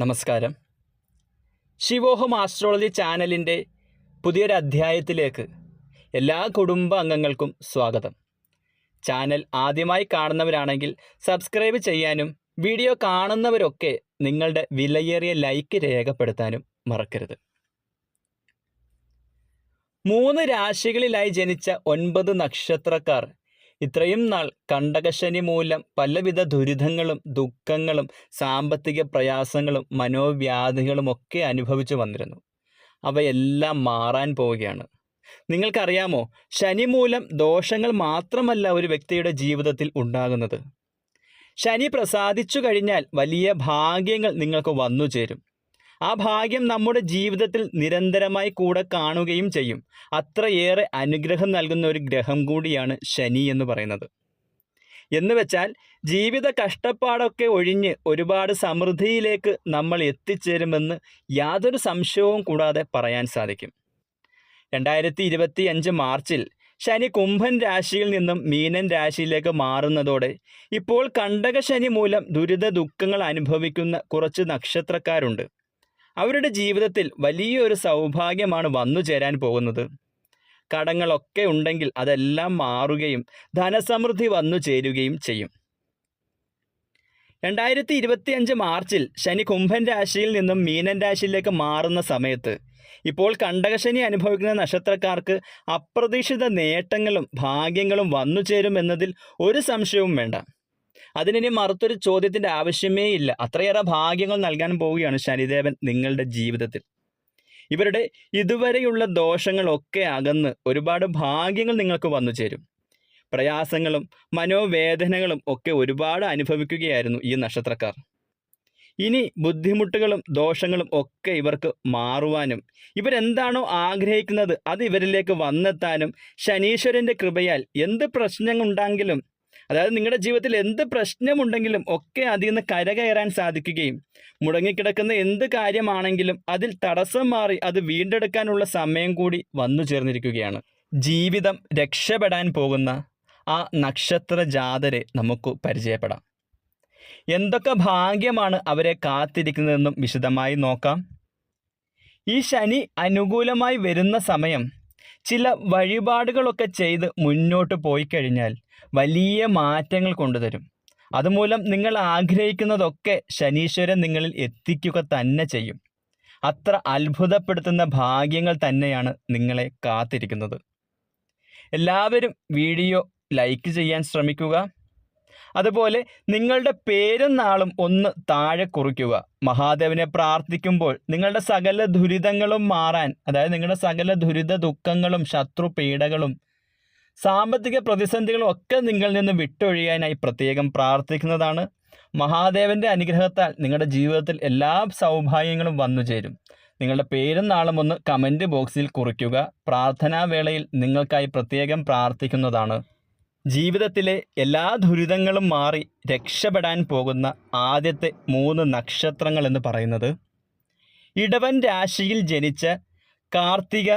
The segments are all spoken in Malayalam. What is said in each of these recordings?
നമസ്കാരം. ശിവോഹം ആസ്ട്രോളജി ചാനലിന്റെ പുതിയൊരു അധ്യായത്തിലേക്ക് എല്ലാ കുടുംബ അംഗങ്ങൾക്കും സ്വാഗതം. ചാനൽ ആദ്യമായി കാണുന്നവരാണെങ്കിൽ സബ്സ്ക്രൈബ് ചെയ്യാനും വീഡിയോ കാണുന്നവരൊക്കെ നിങ്ങളുടെ വിലയേറിയ ലൈക്ക് രേഖപ്പെടുത്താനും മറക്കരുത്. മൂന്ന് രാശികളിലായി ജനിച്ച ഒൻപത് നക്ഷത്രക്കാർ ഇത്രയും നാൾ കണ്ടകശനി മൂലം പലവിധ ദുരിതങ്ങളും ദുഃഖങ്ങളും സാമ്പത്തിക പ്രയാസങ്ങളും മനോവ്യാധികളും ഒക്കെ അനുഭവിച്ചു വന്നിരുന്നു. അവയെല്ലാം മാറാൻ പോവുകയാണ്. നിങ്ങൾക്കറിയാമോ ശനി മൂലം ദോഷങ്ങൾ മാത്രമല്ല ഒരു വ്യക്തിയുടെ ജീവിതത്തിൽ ഉണ്ടാകുന്നത്. ശനി പ്രസാദിച്ചു കഴിഞ്ഞാൽ വലിയ ഭാഗ്യങ്ങൾ നിങ്ങൾക്ക് വന്നു ചേരും ആ ഭാഗ്യം നമ്മുടെ ജീവിതത്തിൽ നിരന്തരമായി കൂടെ കാണുകയും ചെയ്യും. അത്രയേറെ അനുഗ്രഹം നൽകുന്ന ഒരു ഗ്രഹം കൂടിയാണ് ശനി എന്ന് പറയുന്നത്. എന്ന് വെച്ചാൽ ജീവിത കഷ്ടപ്പാടൊക്കെ ഒഴിഞ്ഞ് ഒരുപാട് സമൃദ്ധിയിലേക്ക് നമ്മൾ എത്തിച്ചേരുമെന്ന് യാതൊരു സംശയവും കൂടാതെ പറയാൻ സാധിക്കും. രണ്ടായിരത്തി ഇരുപത്തി അഞ്ച് മാർച്ചിൽ ശനി കുംഭൻ രാശിയിൽ നിന്നും മീനൻ രാശിയിലേക്ക് മാറുന്നതോടെ ഇപ്പോൾ കണ്ടക ശനി മൂലം ദുരിത ദുഃഖങ്ങൾ അനുഭവിക്കുന്ന കുറച്ച് നക്ഷത്രക്കാരുണ്ട്. അവരുടെ ജീവിതത്തിൽ വലിയൊരു സൗഭാഗ്യമാണ് വന്നു ചേരാൻ പോകുന്നത്. കടങ്ങളൊക്കെ ഉണ്ടെങ്കിൽ അതെല്ലാം മാറുകയും ധനസമൃദ്ധി വന്നു ചേരുകയും ചെയ്യും. രണ്ടായിരത്തി ഇരുപത്തി അഞ്ച് മാർച്ചിൽ ശനി കുംഭൻ രാശിയിൽ നിന്നും മീനൻ രാശിയിലേക്ക് മാറുന്ന സമയത്ത് ഇപ്പോൾ കണ്ടകശനി അനുഭവിക്കുന്ന നക്ഷത്രക്കാർക്ക് അപ്രതീക്ഷിത നേട്ടങ്ങളും ഭാഗ്യങ്ങളും വന്നു ചേരുമെന്നതിൽ ഒരു സംശയവും വേണ്ട. അതിനി മറുത്തൊരു ചോദ്യത്തിന്റെ ആവശ്യമേ ഇല്ല. അത്രയേറെ ഭാഗ്യങ്ങൾ നൽകാൻ പോവുകയാണ് ശനിദേവൻ നിങ്ങളുടെ ജീവിതത്തിൽ. ഇവരുടെ ഇതുവരെയുള്ള ദോഷങ്ങളൊക്കെ അകന്ന് ഒരുപാട് ഭാഗ്യങ്ങൾ നിങ്ങൾക്ക് വന്നു ചേരും. പ്രയാസങ്ങളും മനോവേദനകളും ഒക്കെ ഒരുപാട് അനുഭവിക്കുകയായിരുന്നു ഈ നക്ഷത്രക്കാർ. ഇനി ബുദ്ധിമുട്ടുകളും ദോഷങ്ങളും ഒക്കെ ഇവർക്ക് മാറുവാനും ഇവരെന്താണോ ആഗ്രഹിക്കുന്നത് അത് ഇവരിലേക്ക് വന്നെത്താനും ശനീശ്വരന്റെ കൃപയാൽ എന്ത് പ്രശ്നങ്ങളുണ്ടെങ്കിലും അതായത് നിങ്ങളുടെ ജീവിതത്തിൽ എന്ത് പ്രശ്നമുണ്ടെങ്കിലും ഒക്കെ അതിൽ നിന്ന് കരകയറാൻ സാധിക്കുകയും മുടങ്ങിക്കിടക്കുന്ന എന്ത് കാര്യമാണെങ്കിലും അതിൽ തടസ്സം മാറി അത് വീണ്ടെടുക്കാനുള്ള സമയം കൂടി വന്നു ചേർന്നിരിക്കുകയാണ്. ജീവിതം രക്ഷപ്പെടാൻ പോകുന്ന ആ നക്ഷത്ര ജാതരെ നമുക്ക് പരിചയപ്പെടാം. എന്തൊക്കെ ഭാഗ്യമാണ് അവരെ കാത്തിരിക്കുന്നതെന്നും വിശദമായി നോക്കാം. ഈ ശനി അനുകൂലമായി വരുന്ന സമയം ചില വഴിപാടുകളൊക്കെ ചെയ്ത് മുന്നോട്ട് പോയി കഴിഞ്ഞാൽ വലിയ മാറ്റങ്ങൾ കൊണ്ടുതരും. അതുമൂലം നിങ്ങൾ ആഗ്രഹിക്കുന്നതൊക്കെ ശനീശ്വരൻ നിങ്ങളിൽ എത്തിക്കുക തന്നെ ചെയ്യും. അത്ര അത്ഭുതപ്പെടുത്തുന്ന ഭാഗ്യങ്ങൾ തന്നെയാണ് നിങ്ങളെ കാത്തിരിക്കുന്നത്. എല്ലാവരും വീഡിയോ ലൈക്ക് ചെയ്യാൻ ശ്രമിക്കുക. അതുപോലെ നിങ്ങളുടെ പേരും നാളും ഒന്ന് താഴെ കുറിക്കുക. മഹാദേവനെ പ്രാർത്ഥിക്കുമ്പോൾ നിങ്ങളുടെ സകല ദുരിതങ്ങളും മാറാൻ അതായത് നിങ്ങളുടെ സകല ദുരിത ദുഃഖങ്ങളും ശത്രു പീഡകളും സാമ്പത്തിക പ്രതിസന്ധികളൊക്കെ നിങ്ങളിൽ നിന്ന് വിട്ടൊഴിയാനായി പ്രത്യേകം പ്രാർത്ഥിക്കുന്നതാണ്. മഹാദേവന്റെ അനുഗ്രഹത്താൽ നിങ്ങളുടെ ജീവിതത്തിൽ എല്ലാ സൗഭാഗ്യങ്ങളും വന്നു ചേരും. നിങ്ങളുടെ പേരും നാളും ഒന്ന് കമന്റ് ബോക്സിൽ കുറിക്കുക. പ്രാർത്ഥനാ വേളയിൽ നിങ്ങൾക്കായി പ്രത്യേകം പ്രാർത്ഥിക്കുന്നതാണ്. ജീവിതത്തിലെ എല്ലാ ദുരിതങ്ങളും മാറി രക്ഷപ്പെടാൻ പോകുന്ന ആദ്യത്തെ മൂന്ന് നക്ഷത്രങ്ങൾ എന്ന് പറയുന്നത്. ഇടവൻ രാശിയിൽ ജനിച്ച കാർത്തിക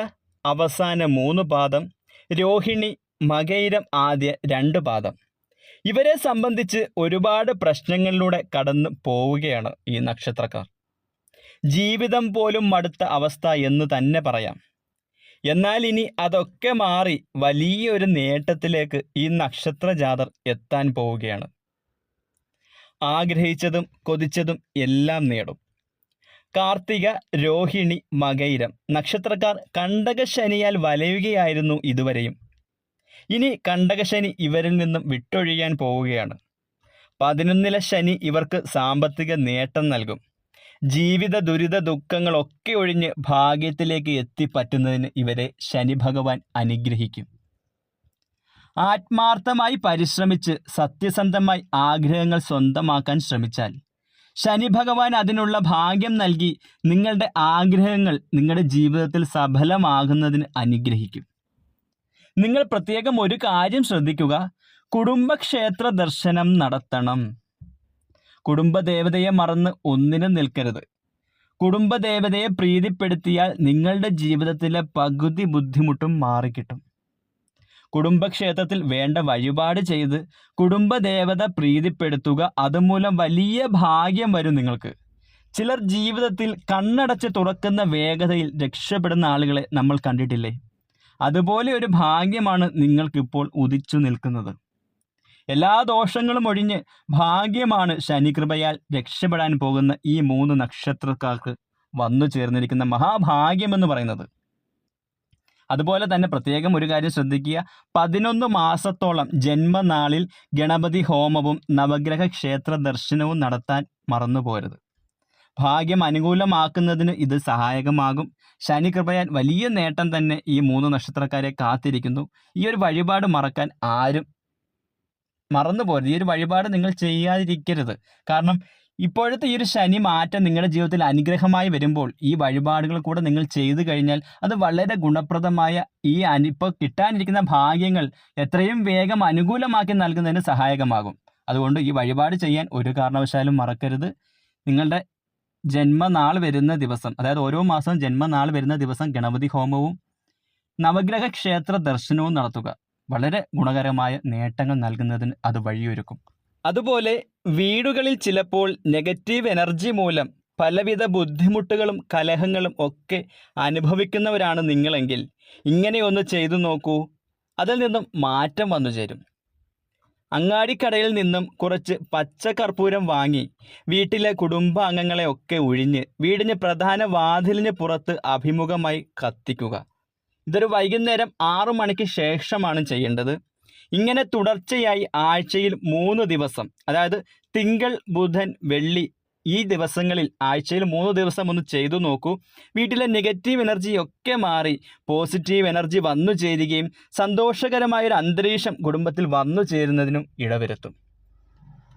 അവസാന മൂന്ന് പാദം. രോഹിണി മകയിരം ആദ്യ രണ്ട് പാദം. ഇവരെ സംബന്ധിച്ച് ഒരുപാട് പ്രശ്നങ്ങളിലൂടെ കടന്നു പോവുകയാണ് ഈ നക്ഷത്രക്കാർ. ജീവിതം പോലും മടുത്ത അവസ്ഥ എന്ന് തന്നെ പറയാം. എന്നാൽ ഇനി അതൊക്കെ മാറി വലിയൊരു നേട്ടത്തിലേക്ക് ഈ നക്ഷത്ര ജാതർ എത്താൻ പോവുകയാണ്. ആഗ്രഹിച്ചതും കൊതിച്ചതും എല്ലാം നേടും. കാർത്തിക രോഹിണി മകയിരം. നക്ഷത്രക്കാർ കണ്ടക ശനിയാൽ വലയുകയായിരുന്നു ഇതുവരെയും. ഇനി കണ്ടകശനി ഇവരിൽ നിന്നും വിട്ടൊഴിയാൻ പോവുകയാണ്. പതിനൊന്നിലെ ശനി ഇവർക്ക് സാമ്പത്തിക നേട്ടം നൽകും. ജീവിത ദുരിത ദുഃഖങ്ങളൊക്കെ ഒഴിഞ്ഞ് ഭാഗ്യത്തിലേക്ക് എത്തിപ്പറ്റുന്നതിന് ഇവരെ ശനി ഭഗവാൻ അനുഗ്രഹിക്കും. ആത്മാർത്ഥമായി പരിശ്രമിച്ച് സത്യസന്ധമായി ആഗ്രഹങ്ങൾ സ്വന്തമാക്കാൻ ശ്രമിച്ചാൽ ശനി ഭഗവാൻ അതിനുള്ള ഭാഗ്യം നൽകി നിങ്ങളുടെ ആഗ്രഹങ്ങൾ നിങ്ങളുടെ ജീവിതത്തിൽ സഫലമാകുന്നതിന് അനുഗ്രഹിക്കും. നിങ്ങൾ പ്രത്യേകം ഒരു കാര്യം ശ്രദ്ധിക്കുക. കുടുംബക്ഷേത്ര ദർശനം നടത്തണം. കുടുംബദേവതയെ മറന്ന് ഒന്നിനും നിൽക്കരുത്. കുടുംബദേവതയെ പ്രീതിപ്പെടുത്തിയാൽ നിങ്ങളുടെ ജീവിതത്തിലെ പകുതി ബുദ്ധിമുട്ടും മാറിക്കിട്ടും. കുടുംബക്ഷേത്രത്തിൽ വേണ്ട വഴിപാട് ചെയ്ത് കുടുംബദേവത പ്രീതിപ്പെടുത്തുക അതുമൂലം വലിയ ഭാഗ്യം വരും നിങ്ങൾക്ക്. ചിലർ ജീവിതത്തിൽ കണ്ണടച്ച് തുറക്കുന്ന വേഗതയിൽ രക്ഷപ്പെടുന്ന ആളുകളെ നമ്മൾ കണ്ടിട്ടില്ലേ? അതുപോലെ ഒരു ഭാഗ്യമാണ് നിങ്ങൾക്കിപ്പോൾ ഉദിച്ചു നിൽക്കുന്നത്. എല്ലാ ദോഷങ്ങളും ഒഴിഞ്ഞ് ഭാഗ്യമാണ് ശനികൃപയാൽ രക്ഷപ്പെടാൻ പോകുന്ന ഈ മൂന്ന് നക്ഷത്രക്കാർക്ക് വന്നു ചേർന്നിരിക്കുന്ന മഹാഭാഗ്യമെന്ന് പറയുന്നത്. അതുപോലെ തന്നെ പ്രത്യേകം ഒരു കാര്യം ശ്രദ്ധിക്കുക. പതിനൊന്ന് മാസത്തോളം ജന്മനാളിൽ ഗണപതി ഹോമവും നവഗ്രഹ ക്ഷേത്ര ദർശനവും നടത്താൻ മറന്നു പോരുത് ഭാഗ്യം അനുകൂലമാക്കുന്നതിന് ഇത് സഹായകമാകും. ശനി കൃപയാൽ വലിയ നേട്ടം തന്നെ ഈ മൂന്ന് നക്ഷത്രക്കാരെ കാത്തിരിക്കുന്നു. ഈ ഒരു വഴിപാട് മറക്കാൻ ആരും മറന്നു പോരുത്. ഈ ഒരു വഴിപാട് നിങ്ങൾ ചെയ്യാതിരിക്കരുത്. കാരണം ഇപ്പോഴത്തെ ഈ ഒരു ശനി മാറ്റം നിങ്ങളുടെ ജീവിതത്തിൽ അനുഗ്രഹമായി വരുമ്പോൾ ഈ വഴിപാടുകൾ കൂടെ നിങ്ങൾ ചെയ്തു കഴിഞ്ഞാൽ അത് വളരെ ഗുണപ്രദമായ ഈ അനു ഇപ്പോൾ കിട്ടാനിരിക്കുന്ന ഭാഗ്യങ്ങൾ എത്രയും വേഗം അനുകൂലമാക്കി നൽകുന്നതിന് സഹായകമാകും. അതുകൊണ്ട് ഈ വഴിപാട് ചെയ്യാൻ ഒരു കാരണവശാലും മറക്കരുത്. നിങ്ങളുടെ ജന്മനാൾ വരുന്ന ദിവസം അതായത് ഓരോ മാസവും ജന്മനാൾ വരുന്ന ദിവസം ഗണപതി ഹോമവും നവഗ്രഹ ക്ഷേത്ര ദർശനവും നടത്തുക. വളരെ ഗുണകരമായ നേട്ടങ്ങൾ നൽകുന്നതിന് അത് വഴിയൊരുക്കും. അതുപോലെ വീടുകളിൽ ചിലപ്പോൾ നെഗറ്റീവ് എനർജി മൂലം പലവിധ ബുദ്ധിമുട്ടുകളും കലഹങ്ങളും ഒക്കെ അനുഭവിക്കുന്നവരാണ് നിങ്ങളെങ്കിൽ ഇങ്ങനെയൊന്ന് ചെയ്തു നോക്കൂ. അതിൽ നിന്നും മാറ്റം വന്നു ചേരും. അങ്ങാടിക്കടയിൽ നിന്നും കുറച്ച് പച്ചക്കർപ്പൂരം വാങ്ങി വീട്ടിലെ കുടുംബാംഗങ്ങളെ ഒക്കെ ഒഴിഞ്ഞ് വീടിന് പ്രധാന വാതിലിന് പുറത്ത് അഭിമുഖമായി കത്തിക്കുക. ഇതൊരു വൈകുന്നേരം ആറു മണിക്ക് ശേഷമാണ് ചെയ്യേണ്ടത്. ഇങ്ങനെ തുടർച്ചയായി ആഴ്ചയിൽ മൂന്ന് ദിവസം അതായത് തിങ്കൾ ബുധൻ വെള്ളി ഈ ദിവസങ്ങളിൽ ആഴ്ചയിൽ മൂന്ന് ദിവസം ഒന്ന് ചെയ്തു നോക്കൂ. വീട്ടിലെ നെഗറ്റീവ് എനർജി ഒക്കെ മാറി പോസിറ്റീവ് എനർജി വന്നു ചേരുകയും സന്തോഷകരമായൊരു അന്തരീക്ഷം കുടുംബത്തിൽ വന്നു ചേരുന്നതിനും ഇടവരുത്തും.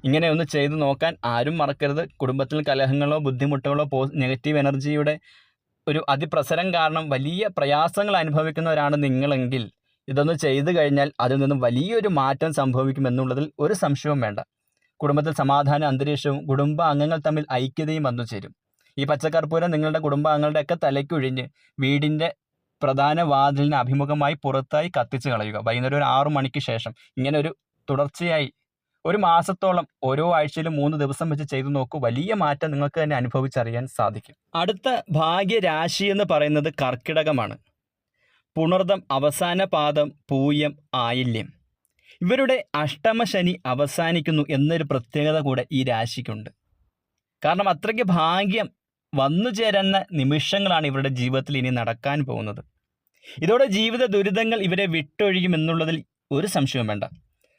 ഇങ്ങനെ ഒന്ന് ചെയ്തു നോക്കാൻ ആരും മറക്കരുത്. കുടുംബത്തിൽ കലഹങ്ങളോ ബുദ്ധിമുട്ടുകളോ പോ നെഗറ്റീവ് എനർജിയുടെ ഒരു അതിപ്രസരം കാരണം വലിയ പ്രയാസങ്ങൾ അനുഭവിക്കുന്നവരാണ് നിങ്ങളെങ്കിൽ. ഇതൊന്ന് ചെയ്തു കഴിഞ്ഞാൽ അതിൽ നിന്നും വലിയൊരു മാറ്റം സംഭവിക്കുമെന്നുള്ളതിൽ ഒരു സംശയവും വേണ്ട. കുടുംബത്തിൽ സമാധാന അന്തരീക്ഷവും കുടുംബ അംഗങ്ങൾ തമ്മിൽ ഐക്യതയും വന്നു ചേരും. ഈ പച്ചക്കർപ്പൂരം നിങ്ങളുടെ കുടുംബാംഗങ്ങളുടെ ഒക്കെ തലയ്ക്കൊഴിഞ്ഞ് വീടിന്റെ പ്രധാന വാതിലിന് അഭിമുഖമായി പുറത്തായി കത്തിച്ച് കളയുക. വൈകുന്നേരം ഒരു ആറു മണിക്ക് ശേഷം ഇങ്ങനെ ഒരു തുടർച്ചയായി ഒരു മാസത്തോളം ഓരോ ആഴ്ചയിലും മൂന്ന് ദിവസം വെച്ച് ചെയ്തു നോക്കൂ. വലിയ മാറ്റം നിങ്ങൾക്ക് തന്നെ അനുഭവിച്ചറിയാൻ സാധിക്കും. അടുത്ത ഭാഗ്യരാശി എന്ന് പറയുന്നത് കർക്കിടകമാണ്. പുണർദം അവസാന പാദം പൂയം ആയില്യം. ഇവരുടെ അഷ്ടമശനി അവസാനിക്കുന്നു എന്നൊരു പ്രത്യേകത കൂടെ ഈ രാശിക്കുണ്ട്. കാരണം അത്രയ്ക്ക് ഭാഗ്യം വന്നു ചേരുന്ന നിമിഷങ്ങളാണ് ഇവരുടെ ജീവിതത്തിൽ ഇനി നടക്കാൻ പോകുന്നത്. ഇതോടെ ജീവിത ദുരിതങ്ങൾ ഇവരെ വിട്ടൊഴിയുമെന്നുള്ളതിൽ ഒരു സംശയവും വേണ്ട.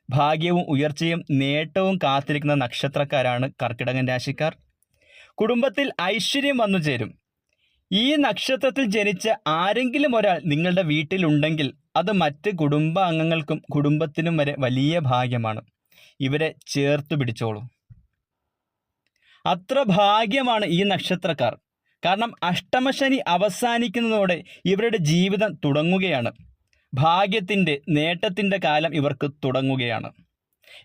ഭാഗ്യവും ഉയർച്ചയും നേട്ടവും കാത്തിരിക്കുന്ന നക്ഷത്രക്കാരാണ് കർക്കിടകൻ രാശിക്കാർ. കുടുംബത്തിൽ ഐശ്വര്യം വന്നു ചേരും. ഈ നക്ഷത്രത്തിൽ ജനിച്ച ആരെങ്കിലും ഒരാൾ നിങ്ങളുടെ വീട്ടിലുണ്ടെങ്കിൽ അത് മറ്റ് കുടുംബാംഗങ്ങൾക്കും കുടുംബത്തിനും വരെ വലിയ ഭാഗ്യമാണ്. ഇവരെ ചേർത്ത് പിടിച്ചോളൂ. അത്ര ഭാഗ്യമാണ് ഈ നക്ഷത്രക്കാർ. കാരണം അഷ്ടമശനി അവസാനിക്കുന്നതോടെ ഇവരുടെ ജീവിതം തുടങ്ങുകയാണ്. ഭാഗ്യത്തിന്റെ നേട്ടത്തിന്റെ കാലം ഇവർക്ക് തുടങ്ങുകയാണ്.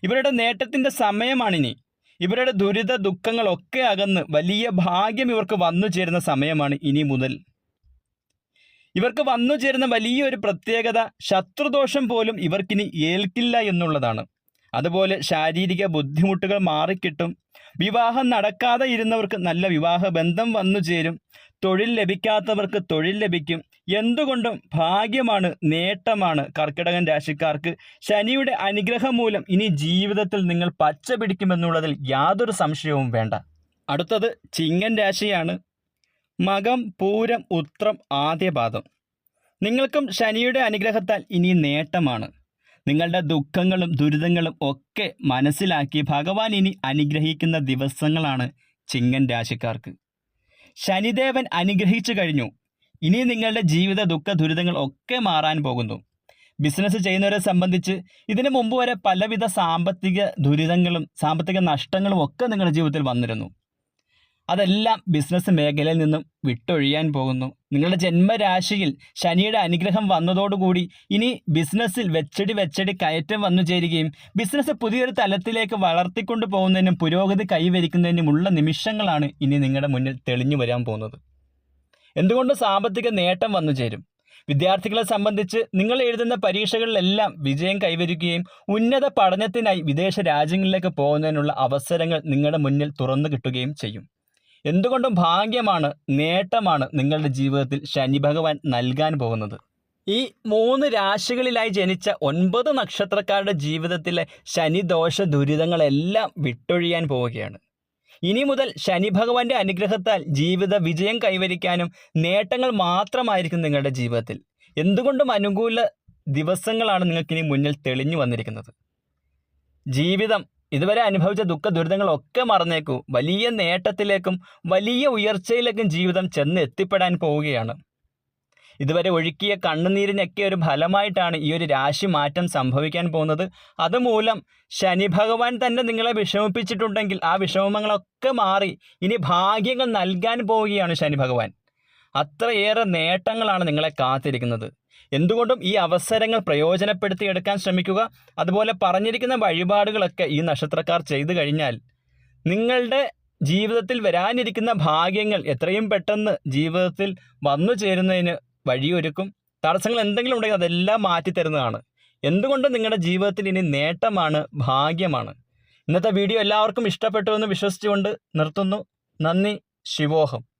ഇവരുടെ നേട്ടത്തിന്റെ സമയമാണിനി. ഇവരുടെ ദുരിത ദുഃഖങ്ങളൊക്കെ അകന്ന് വലിയ ഭാഗ്യം ഇവർക്ക് വന്നു ചേരുന്ന സമയമാണ് ഇനി മുതൽ. ഇവർക്ക് വന്നു ചേരുന്ന വലിയൊരു പ്രത്യേകത ശത്രുദോഷം പോലും ഇവർക്കിനി ഏൽക്കില്ല എന്നുള്ളതാണ്. അതുപോലെ ശാരീരിക ബുദ്ധിമുട്ടുകൾ മാറിക്കിട്ടും. വിവാഹം നടക്കാതെ ഇരുന്നവർക്ക് നല്ല വിവാഹ ബന്ധം വന്നു ചേരും. തൊഴിൽ ലഭിക്കാത്തവർക്ക് തൊഴിൽ ലഭിക്കും. എന്തുകൊണ്ടും ഭാഗ്യമാണ് നേട്ടമാണ് കർക്കിടകൻ രാശിക്കാർക്ക്. ശനിയുടെ അനുഗ്രഹം മൂലം ഇനി ജീവിതത്തിൽ നിങ്ങൾ പച്ച പിടിക്കുമെന്നുള്ളതിൽ യാതൊരു സംശയവും വേണ്ട. അടുത്തത് ചിങ്ങൻ രാശിയാണ്. മകം പൂരം ഉത്രം ആദ്യപാദം. നിങ്ങൾക്കും ശനിയുടെ അനുഗ്രഹത്താൽ ഇനി നേട്ടമാണ്. നിങ്ങളുടെ ദുഃഖങ്ങളും ദുരിതങ്ങളും ഒക്കെ മനസ്സിലാക്കി ഭഗവാൻ ഇനി അനുഗ്രഹിക്കുന്ന ദിവസങ്ങളാണ് ചിങ്ങൻ രാശിക്കാർക്ക്. ശനിദേവൻ അനുഗ്രഹിച്ചു കഴിഞ്ഞു. ഇനി നിങ്ങളുടെ ജീവിത ദുഃഖ ദുരിതങ്ങൾ ഒക്കെ മാറാൻ പോകുന്നു. ബിസിനസ് ചെയ്യുന്നവരെ സംബന്ധിച്ച് ഇതിനു മുമ്പ് വരെ പലവിധ സാമ്പത്തിക ദുരിതങ്ങളും സാമ്പത്തിക നഷ്ടങ്ങളും ഒക്കെ നിങ്ങളുടെ ജീവിതത്തിൽ വന്നിരുന്നു. അതെല്ലാം ബിസിനസ് മേഖലയിൽ നിന്നും വിട്ടൊഴിയാൻ പോകുന്നു. നിങ്ങളുടെ ജന്മരാശിയിൽ ശനിയുടെ അനുഗ്രഹം വന്നതോടുകൂടി ഇനി ബിസിനസ്സിൽ വെച്ചടി വെച്ചടി കയറ്റം വന്നു ചേരുകയും ബിസിനസ് പുതിയൊരു തലത്തിലേക്ക് വളർത്തിക്കൊണ്ടു പോകുന്നതിനും പുരോഗതി കൈവരിക്കുന്നതിനുമുള്ള നിമിഷങ്ങളാണ് ഇനി നിങ്ങളുടെ മുന്നിൽ തെളിഞ്ഞു വരാൻ പോകുന്നത്. എന്തുകൊണ്ട് സാമ്പത്തിക നേട്ടം വന്നു ചേരും? വിദ്യാർത്ഥികളെ സംബന്ധിച്ച് നിങ്ങൾ എഴുതുന്ന പരീക്ഷകളിലെല്ലാം വിജയം കൈവരിക്കുകയും ഉന്നത പഠനത്തിനായി വിദേശ രാജ്യങ്ങളിലേക്ക് പോകുന്നതിനുള്ള അവസരങ്ങൾ നിങ്ങളുടെ മുന്നിൽ തുറന്നു കിട്ടുകയും ചെയ്യും. എന്തുകൊണ്ടും ഭാഗ്യമാണ് നേട്ടമാണ് നിങ്ങളുടെ ജീവിതത്തിൽ ശനി ഭഗവാൻ നൽകാൻ പോകുന്നത്. ഈ മൂന്ന് രാശികളിലായി ജനിച്ച ഒൻപത് നക്ഷത്രക്കാരുടെ ജീവിതത്തിലെ ശനിദോഷ ദുരിതങ്ങളെല്ലാം വിട്ടൊഴിയാൻ പോവുകയാണ്. ഇനി മുതൽ ശനി ഭഗവാന്റെ അനുഗ്രഹത്താൽ ജീവിത വിജയം കൈവരിക്കാനും നേട്ടങ്ങൾ മാത്രമായിരിക്കും നിങ്ങളുടെ ജീവിതത്തിൽ. എന്തുകൊണ്ടും അനുകൂല ദിവസങ്ങളാണ് നിങ്ങൾക്കിനി മുന്നിൽ തെളിഞ്ഞു വന്നിരിക്കുന്നത്. ജീവിതം ഇതുവരെ അനുഭവിച്ച ദുഃഖ ദുരിതങ്ങളൊക്കെ മറന്നേക്കൂ. വലിയ നേട്ടത്തിലേക്കും വലിയ ഉയർച്ചയിലേക്കും ജീവിതം ചെന്ന് എത്തിപ്പെടാൻ പോവുകയാണ്. ഇതുവരെ ഒഴുക്കിയ കണ്ണുനീരിനൊക്കെ ഒരു ഫലമായിട്ടാണ് ഈ ഒരു രാശി മാറ്റം സംഭവിക്കാൻ പോകുന്നത്. അതുമൂലം ശനി ഭഗവാൻ തന്നെ നിങ്ങളെ വിഷമിപ്പിച്ചിട്ടുണ്ടെങ്കിൽ ആ വിഷമങ്ങളൊക്കെ മാറി ഇനി ഭാഗ്യങ്ങൾ നൽകാൻ പോവുകയാണ് ശനി ഭഗവാൻ. അത്രയേറെ നേട്ടങ്ങളാണ് നിങ്ങളെ കാത്തിരിക്കുന്നത്. എന്തുകൊണ്ടും ഈ അവസരങ്ങൾ പ്രയോജനപ്പെടുത്തി എടുക്കാൻ ശ്രമിക്കുക. അതുപോലെ പറഞ്ഞിരിക്കുന്ന വഴിപാടുകളൊക്കെ ഈ നക്ഷത്രക്കാർ ചെയ്തു കഴിഞ്ഞാൽ നിങ്ങളുടെ ജീവിതത്തിൽ വരാനിരിക്കുന്ന ഭാഗ്യങ്ങൾ എത്രയും പെട്ടെന്ന് ജീവിതത്തിൽ വന്നു ചേരുന്നതിന് വഴിയൊരുക്കും. തടസ്സങ്ങൾ എന്തെങ്കിലും ഉണ്ടെങ്കിൽ അതെല്ലാം മാറ്റിത്തരുന്നതാണ് എന്തുകൊണ്ടും നിങ്ങളുടെ ജീവിതത്തിൽ ഇനി നേട്ടമാണ് ഭാഗ്യമാണ്? ഇന്നത്തെ വീഡിയോ എല്ലാവർക്കും ഇഷ്ടപ്പെട്ടു എന്ന് വിശ്വസിച്ചുകൊണ്ട് നിർത്തുന്നു. നന്ദി. ശിവോഹം.